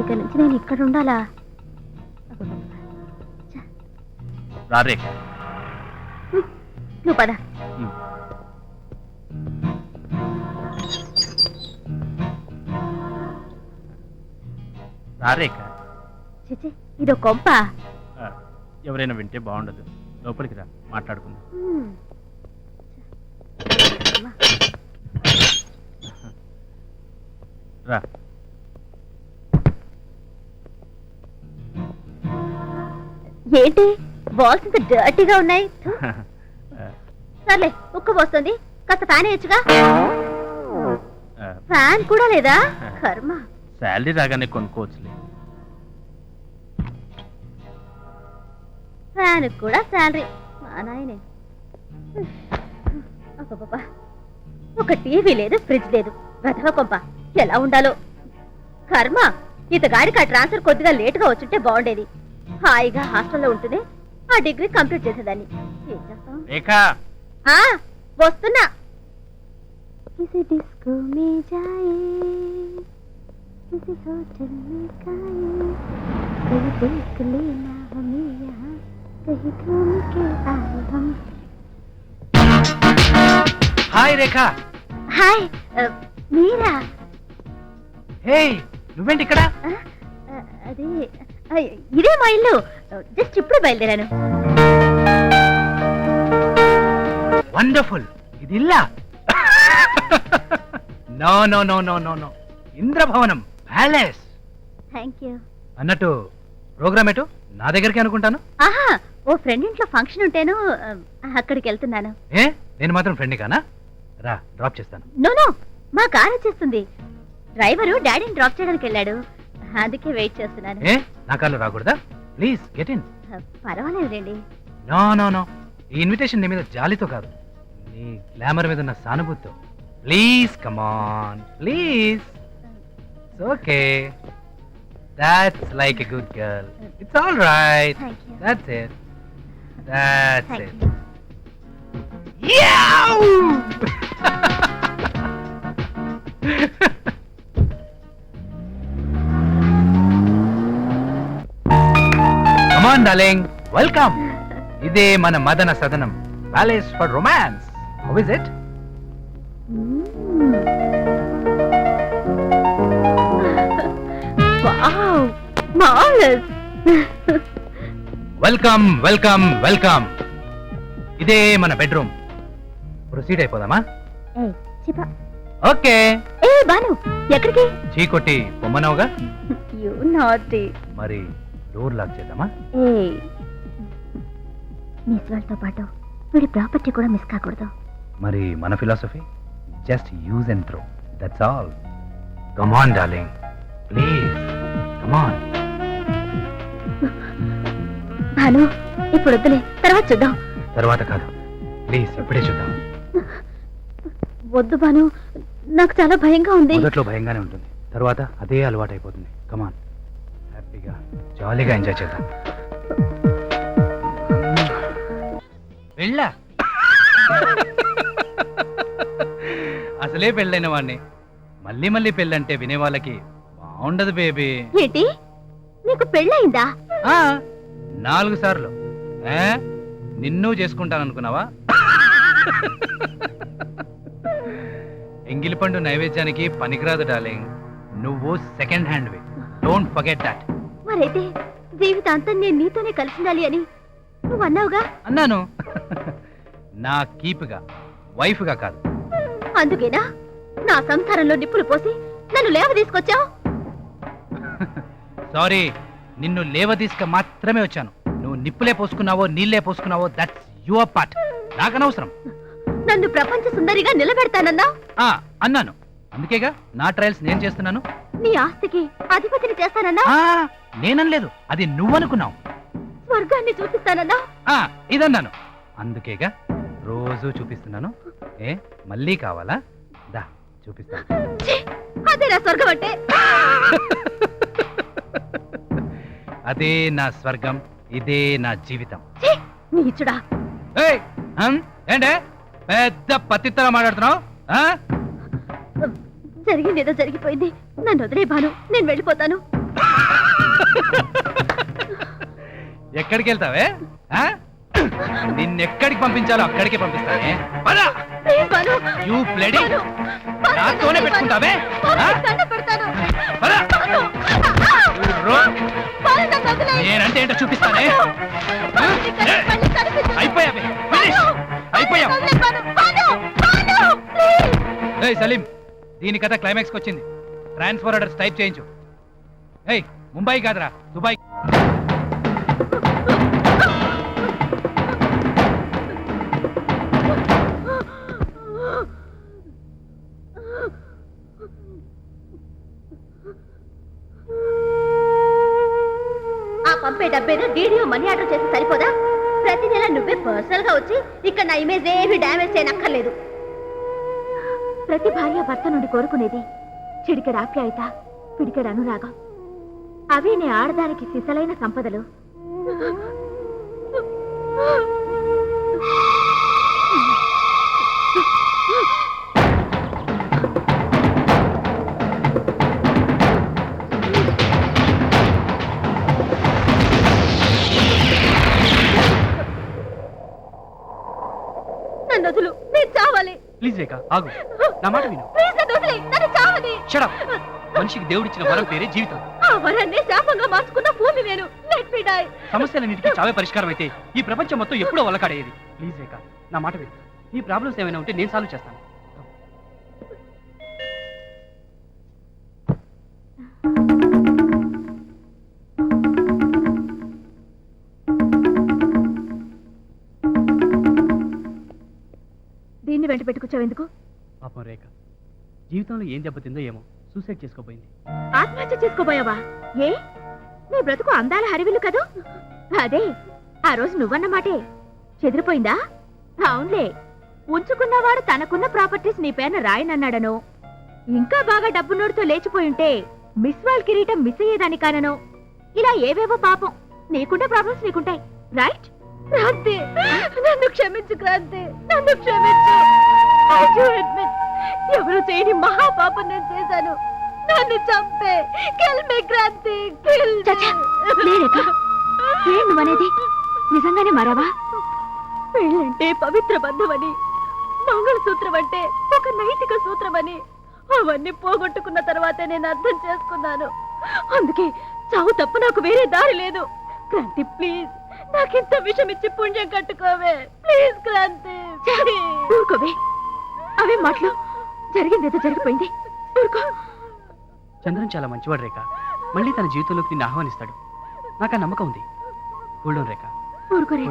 ఇక నుంచి నేను ఇక్కడ ఉండాలా? రా రేఖ నువ్వు పద. ఉమ్. రా రేఖ చిచి ఇదో కొంప. ఎవరైనా వింటే బాగుండదు. లోపలికి రా మాట్లాడుకుందాం. రా. ఏంటి? బాల్స్ ఇంత డర్టీగా ఉన్నాయి? సర్లే ఉక్క పోస్తుంది. కాస్త ఫ్యాన్ వేయచ్చుగా. ఫ్యాన్ కూడా లేదా? కర్మ. శాలరీ రాగానే కొనుక్కోవచ్చులే. ఫ్యాన్ కూడా శాలరీ. మా నాయనే. ఒక టీవీ లేదు ఫ్రిడ్జ్ లేదు. వెధవ కొంప. ఎలా ఉండాలో. కర్మ. ఇతగాడికి ఆ ట్రాన్స్ఫర్ కొద్దిగా లేటుగా వచ్చుంటే బాగుండేది. హాయిగా హాస్టల్లో ఉంటూనే ఆ డిగ్రీ కంప్లీట్ చేసేదాన్ని ఏం చేస్తాం రేఖ ఆ వస్తున్నా किसी डिस्को में जाए किसी होटल में खाए कहीं देख लेना हमें यहाँ कहीं घूम के आए हम హాయ్ రేఖ హాయ్ ఆ, మీరా హే నువ్వేంటి ఇక్కడ ఆ, ఆ, అదే ఆ, ఇదే మా ఇల్లు. జస్ట్ ఇప్పుడు బయలుదేరాను. వండర్ఫుల్. ఇది ఇల్లా? No no no no no no. ఇంద్రభవనం palace. Thank you అన్నట్టు ప్రోగ్రామ్ ఎటు? నా దగ్గరికి అనుకుంటాను. ఆహా ఓ ఫ్రెండ్ ఇంట్లో ఫంక్షన్ ఉంటేను అక్కడికి వెళ్తున్నాను. ఏ? నేను మాత్రం ఫ్రెండ్ కానా? రా డ్రాప్ చేస్తాను. నో నో మా కార్ వచ్చేస్తుంది. డ్రైవరు డాడీని డ్రాప్ చేయడానికి వెళ్ళాడు. అందుకే వెయిట్ చేస్తున్నాను. ఏ? నా కార్లో రాకూడదా ప్లీజ్ గెట్ ఇన్ పర్వాలేదులేండి. నో నో నో ఈ ఇన్విటేషన్ నీ మీద జాలితో కాదు. నీ గ్లామర్ మీద ఉన్న సానుభూతితో. Please come on please okay that's like a good girl it's all right that's it that's it come on darling welcome ఇదే మన మదన సదనం. Palace for romance how is it welcome welcome welcome ఇదే మన bedroom proceed అయిపోదామా? Okay ఏ బాను ఎక్కడికి? చీకొట్టి బొమ్మనవుగా you నాటి మరి డోర్ లాక్ చేద్దామా? ఏ మిస్ వాళ్ళతో పాటు వీడి ప్రాపర్టీ కూడా మిస్ కాకూడదు. మరి మన philosophy just use and throw that's all come on darling please come on Bhanu ఇప్పుడు వద్దులే. తర్వాత చూద్దాం. తర్వాత కాదు. ప్లీజ్ ఇప్పుడే చూద్దాం. వద్దు భాను నాకు చాలా భయంగా ఉంది. మొదట్లో భయంగానే ఉంటుంది. తర్వాత అదే అలవాటు అయిపోతుంది కమాన్ హ్యాపీగా జాలీగా ఎంజాయ్ చేద్దాం. వెళ్ళా? అసలే పెళ్ళైన వాడిని మళ్ళీ మళ్ళీ పెళ్ళంటే వినే వాళ్ళకి బాగుండదు బేబీ. ఏంటి? నీకు పెళ్ళయిందా? ఆ, నాలుగు సార్లు. ఏ? నిన్ను చేసుకుంటాననుకున్నావా? ఎంగిలి పండు నైవేద్యానికి పనికిరాదు డార్లింగ్. నువ్వు సెకండ్ హ్యాండ్ వి. డోంట్ ఫర్గెట్ దట్ మరైతే జీవితాంతం నేను నీతోనే కలిసిండాలి అని నువ్వు అన్నావుగా అన్నాను. నా కీప్గా వైఫ్గా కాదు. అందుకేనా? నా సంసారంలో నిప్పులు పోసి నన్ను లేవ తీసుకొచ్చావు? సారీ నిన్ను లేవదీసుక మాత్రమే వచ్చాను. నువ్వు నిప్పులే పోసుకున్నావో నీళ్ళే పోసుకున్నావో దట్స్ యువర్ పార్ట్ నాకనవసరం. నన్ను ప్రపంచ సుందరిగా నిలబెడతానన్నా? ఆ అన్నాను. అందుకేగా నా ట్రయల్స్ నేను చేస్తున్నాను. నీ ఆస్తికి అధిపతిని చేస్తానన్నా? ఆ నేననలేదు అది నువ్వనుకున్నావు. స్వర్గాన్ని చూపిస్తానన్నా? ఆ ఇదన్నాను. అందుకేగా రోజు చూపిస్తున్నాను. ఏ మళ్ళీ కావాలా? దా చూపిస్తాను. ఛీ! స్వర్గం అంటే? అదే నా స్వర్గం ఇదే నా జీవితం. ఛీ! నీచుడా. ఏయ్, హం? ఏంటే? పెద్ద పత్తిత్తర మాట్లాడుతున్నావు ఆ? జరిగింది ఏదో జరిగిపోయింది. నన్ను వదిలే భాను. నేను వెళ్ళిపోతాను. ఎక్కడికి వెళ్తావే ఆ? నిన్నెక్కడికి పంపించాలో అక్కడికే పంపిస్తానే. యూ భాను, నాతోనే పెట్టుకుంటావే. నేనంటే ఏంటో చూపిస్తానే. అయిపోయావే. అయిపోయాం. ఏయ్ సలీం! దీని కథ క్లైమాక్స్కి వచ్చింది. ట్రాన్స్ఫర్ ఆర్డర్స్ టైప్ చేయించు. ఏయ్ ముంబై కాదురా దుబాయ్. పంపే డబ్బేదో డీడీఓ మనీ ఆర్డర్ చేసి సరిపోదా? ప్రతి నెల నువ్వే పర్సనల్గా వచ్చి ఇక్కడ నా ఇమేజ్ ఏమి డ్యామేజ్ చేయనక్కర్లేదు. ప్రతి భార్య భర్త నుండి కోరుకునేది చిడికెడ ఆప్యాయత పిడికెడ అనురాగం. అవి నీ ఆడదానికి సిసలైన సంపదలు. ప్లీజ్ రేఖ ఆగు. నా మాట విను. షడప్ మనిషికి దేవుడిచ్చిన వరం పేరే జీవితం. ఆ వరాన్ని శాపంగా మార్చుకున్న భూమి నేను లెట్ మీ డై సమస్యలన్నిటికీ చావే పరిష్కారం అయితే ఈ ప్రపంచం మొత్తం ఎప్పుడో వల్లకాడేది ప్లీజ్ రేఖ నా మాట విను. నీ ప్రాబ్లమ్స్ ఏమైనా ఉంటే నేను సాల్వ్ చేస్తాను. దీన్ని వెంట పెట్టుకొచ్చావు ఎందుకు? పాపం రేఖ జీవితంలో ఏం దెబ్బతిందో ఏమో సూసైడ్ చేసుకోపోయింది ఆత్మహత్య చేసుకోబోయావా? ఏ? నీ బ్రతుకు అందాల హరివిల్లు కదూ? అదే ఆ రోజు నువ్వన్న మాటే. చెదిరిపోయిందా? అవునులే. ఉంచుకున్నవాడు తనకున్న ప్రాపర్టీస్ నీ పేరున రాయనన్నాడనో. ఇంకా బాగా డబ్బున్నోడితో లేచిపోయి ఉంటే మిస్ వాల్ కిరీటం మిస్ అయ్యేదాని కాననో. ఇలా ఏవేవో పాపం. నీకుంటే ప్రాబ్లమ్స్ నీకుంటాయి. రైట్ క్రాంతి నన్ను క్షమించు క్రాంతి నన్ను క్షమించు. ఎవరు చేయని మహాపాపం నేను చేశాను. నన్ను చంపే. కిల్ మీ క్రాంతి కిల్ ఏం నువ్వనేది నిజంగానే మరవా? పెళ్ళంటే పవిత్ర బంధమని మంగళసూత్రం అంటే ఒక నైతిక సూత్రమని. అవన్నీ పోగొట్టుకున్న తర్వాతే నేను అర్థం చేసుకున్నాను. అందుకే చావు తప్ప నాకు వేరే దారి లేదు. క్రాంతి ప్లీజ్ నాకింత విషం ఇచ్చి పుణ్యం కట్టుకోవే. ప్లీజ్ క్రాంతి ఊరుకోవే. అవే మాటలు. జరిగిందేదో జరిగిపోయింది. ఊరుకో. చంద్రన్ చాలా మంచివాడు రేఖ. మళ్ళీ తన జీవితంలోకి నిన్ను ఆహ్వానిస్తాడు. నాకు ఆ నమ్మకం ఉంది. కూల్డౌన్ రేఖ. ఊరుకో రేఖ.